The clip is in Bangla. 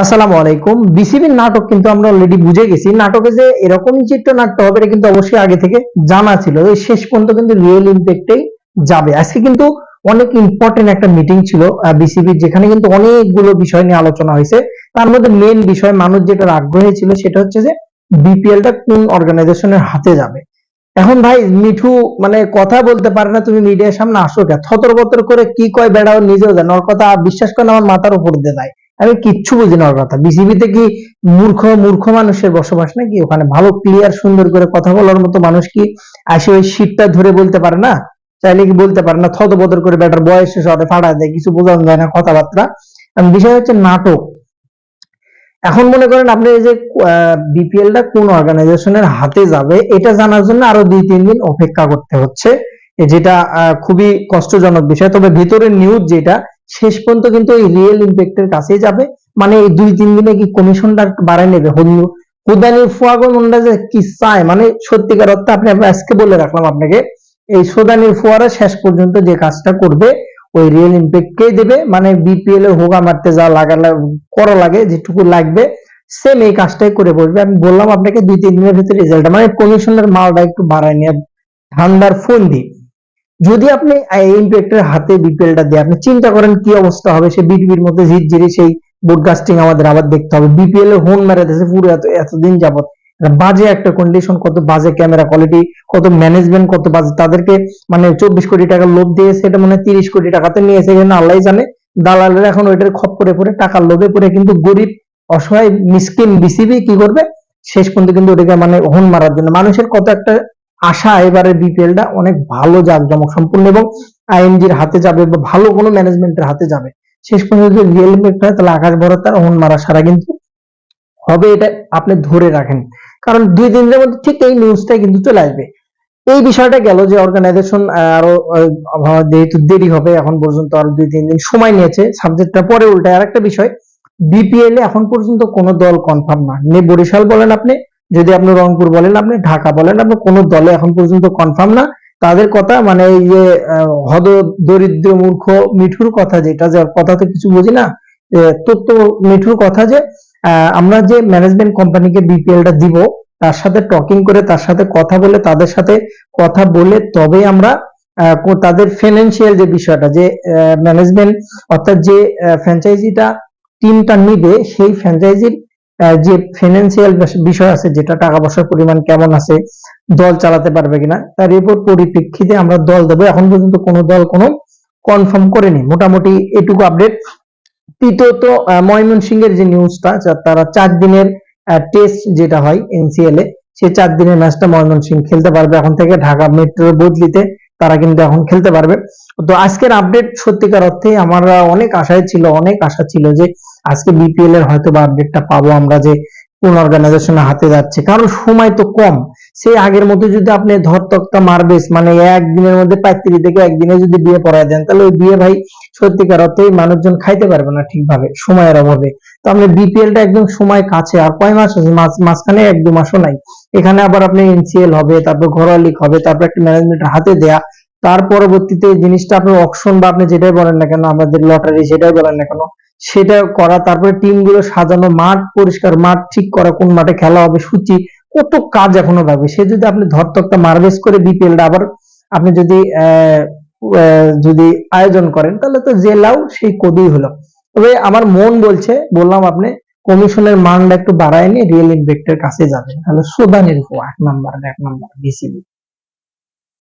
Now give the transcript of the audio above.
আসসালামু আলাইকুম। বিসিবির নাটক কিন্তু আমরা অলরেডি বুঝে গেছি। নাটকে যে এরকম চিত্রনাট্য হবে, এটা কিন্তু অবশ্যই আগে থেকে জানা ছিল। এই শেষ পর্যন্ত কিন্তু রিয়েল ইম্প্যাক্টেই যাবে। আজকে কিন্তু অনেক ইম্পর্টেন্ট একটা মিটিং ছিল বিসিবির, যেখানে কিন্তু অনেকগুলো বিষয় নিয়ে আলোচনা হয়েছে। তার মধ্যে মেন বিষয় মানুষ যেটা আগ্রহী ছিল, সেটা হচ্ছে যে বিপিএলটা কোন অর্গানাইজেশনের হাতে যাবে। এখন ভাই, মিঠু মানে কথা বলতে পারে না, তুমি মিডিয়ার সামনে আসো কে থতর বতর করে কি কয় বেড়াও নিজেও জানো ওর কথা বিশ্বাস করে আমার মাথার উপর দিয়ে দেয় আমি কিচ্ছু বুঝি না ওর কথা। বিসিবিতে কি মূর্খ মূর্খ মানুষের বসবাস নাকি? ওখানে ভালো ক্লিয়ার সুন্দর করে কথা বলার মতো মানুষ কি আসে ওই শীতটা ধরে বলতে পারে না? চাইলে কি বলতে পারে না? থতবতর করে বেটার বয়স শহরে ফাড়া দেয়, কিছু বোঝানো যায় না কথাবার্তা। বিষয় হচ্ছে নাটক। এখন মনে করেন আপনি এই যে বিপিএল টা কোন অর্গানাইজেশনের হাতে যাবে, এটা জানার জন্য আরও দুই, তিন দিন অপেক্ষা করতে হচ্ছে। যেটা খুবই কষ্টজনক বিষয়। তবে ভিতরের নিউজ যেটা শেষ পর্যন্ত কিন্তু এই রিয়েল ইম্প্যাক্টের কাছেই যাবে। মানে এই দুই তিন দিনে কি কমিশনটা বাড়ায় নেবে? হলু- হুদানি ফুয়াগো, মুন্ডা যে কি চায়? মানে সত্যিকার অর্থে আপনি আজকে বলে রাখলাম আপনাকে, এই সোদানির ফোয়ারা শেষ পর্যন্ত যে কাজটা করবে, ওই রিয়েল ইম্প্যাক্ট কে দেবে? মানে বিপিএল এর হোগা মারতে যা লাগা করা লাগে, যেটুকু লাগবে সেম এই কাজটাই করে বসবে। আমি বললাম আপনাকে দুই তিন দিনের ভিতরে রেজাল্ট মানে কমিশনের মালটা একটু বাড়ায় নিয়ে, ঠান্ডার ফোন দিই যদি আপনি ইম্প্যাক্টের হাতে বিপিএলটা দিয়ে আপনি চিন্তা করেন কি অবস্থা হবে, সে বিটিভির মধ্যে ঝিরঝিরি সেই ব্রডকাস্টিং আমাদের আবার দেখতে হবে। বিপিএল এর হোন মেরে দিয়েছে পুরো এত, এতদিন যাবত বাজে একটা কন্ডিশন কত বাজে ক্যামেরা কোয়ালিটি কত ম্যানেজমেন্ট কত বাজে, তাদেরকে মানে চব্বিশ কোটি টাকা লোভ দিয়েছে এটা মানে তিরিশ কোটি টাকাতে নিয়েছে এখানে আল্লাহ জানে। দালালের এখন ওইটার খপ করে পড়ে টাকার লোভে পড়ে কিন্তু গরিব, অসহায়, মিসকিন বিসিবি কি করবে? শেষ পর্যন্ত কিন্তু ওটাকে মানে হোন মারার জন্য। মানুষের কত একটা আশা এবারে বিপিএল টা অনেক ভালো জাঁকজমক সম্পূর্ণ এবং আইএমজির হাতে যাবে বা ভালো কোনো ম্যানেজমেন্টের হাতে যাবে। শেষ পর্যন্ত যদি রিয়েল ইম্প্যাক্ট হয়, তাহলে আকাশ বড় তার হোন মারা সারা কিন্তু হবে এটা আপনি ধরে রাখেন। কারণ দুই দিনের মধ্যে ঠিক এই নিউজটাই কিন্তু চলে আসবে। এই বিষয়টা গেল যে অর্গানাইজেশন আরও যেহেতু দেরি হবে, এখন পর্যন্ত আরও দুই, তিন দিন সময় নিয়েছে। সাবজেক্টটা পরে উল্টায় আরেকটা বিষয় বিপিএল এ এখন পর্যন্ত কোনো দল কনফার্ম না। নে বরিশাল বলেন আপনি যদি আপনি রংপুর বলেন, আপনি ঢাকা বলেন, আপনি কোনো দলে এখন পর্যন্ত কনফার্ম না। তাদের কথা মানে এই যে হদ, দরিদ্র, মূর্খ, মিঠুর কথা যেটা, যে কথা তো কিছু বুঝি না তত্ত্ব মিঠুর কথা যে আমরা যে ম্যানেজমেন্ট কোম্পানিকে বিপিএল টা দিব, তার সাথে টকিং করে, তার সাথে কথা বলে, তাদের সাথে কথা বলে তবে আমরা তাদের ফিনান্সিয়াল যে বিষয়টা, যে ম্যানেজমেন্ট অর্থাৎ যে ফ্র্যাঞ্চাইজিটা টিমটা নিবে, সেই ফ্র্যাঞ্চাইজির যে ফিনান্সিয়াল বিষয় আছে, যেটা টাকা পয়সার পরিমাণ কেমন আছে, দল চালাতে পারবে কিনা, তার এরপর পরিপ্রেক্ষিতে আমরা দল দেবো। এখন পর্যন্ত কোনো দল কোনো কনফার্ম করেনি। মোটামুটি এটুকু আপডেট তৃতীয়ত ময়মনসিংহের যে নিউজটা তারা চার দিনের টেস্ট যেটা হয় এনসিএল এ সেই চার দিনের ম্যাচটা ময়মনসিংহ খেলতে পারবে। এখন থেকে ঢাকা মেট্রোর বদলিতে তারা কিন্তু এখন খেলতে পারবে। তো আজকের আপডেট সত্যিকার অর্থে আমার অনেক আশায় ছিল, অনেক আশা ছিল যে আজকে বিপিএল এর হয়তো বা আপডেটটা পাবো আমরা যে কোন অর্গানাইজেশনের হাতে যাচ্ছে। কারণ সময় তো কম। সেই আগের মতো যদি আপনি ধর তক্তা মারবেস মানে একদিনের মধ্যে পাঁচত্রিশ থেকে একদিনে যদি বিয়ে পড়ায় দেন, তাহলে ওই বিয়ে ভাই সত্যিকার অর্থে মানুষজন খাইতে পারবে না ঠিকভাবে, সময়ের অভাবে। তো আমরা বিপিএল টা একদম সময় কাছে, আর কয় মাস আছে? মাঝ- মাঝখানে এক দু মাসও নাই। এখানে আবার আপনি এনসিএল হবে, তারপর ঘরোয়া লিগ হবে, তারপর একটা ম্যানেজমেন্টের হাতে দেয়া। তার পরবর্তীতে জিনিসটা আপনার অকশন বা আপনি যেটাই বলেন না কেন, আমাদের লটারি সেটাই বলেন না কেন, সেটা করা, তারপরে টিমগুলো সাজানো, মাঠ পরিষ্কার, মাঠ ঠিক করা, কোন মাঠে খেলা হবে, সূচি কত কাজ এখনও লাগবে সে যদি আপনি ধরতকটা মারভেস করে বিপিএলটা আবার আপনি যদি যদি আয়োজন করেন, তাহলে তো জেলাও সেই কদই হলো। তবে আমার মন বলছে, বললাম আপনি, কমিশনের মানটা একটু বাড়ায় নিয়ে রিয়েল ইনভেক্টের কাছে যাবেন। তাহলে সুদানের এক নাম্বার এক নাম্বার, বিসিবি।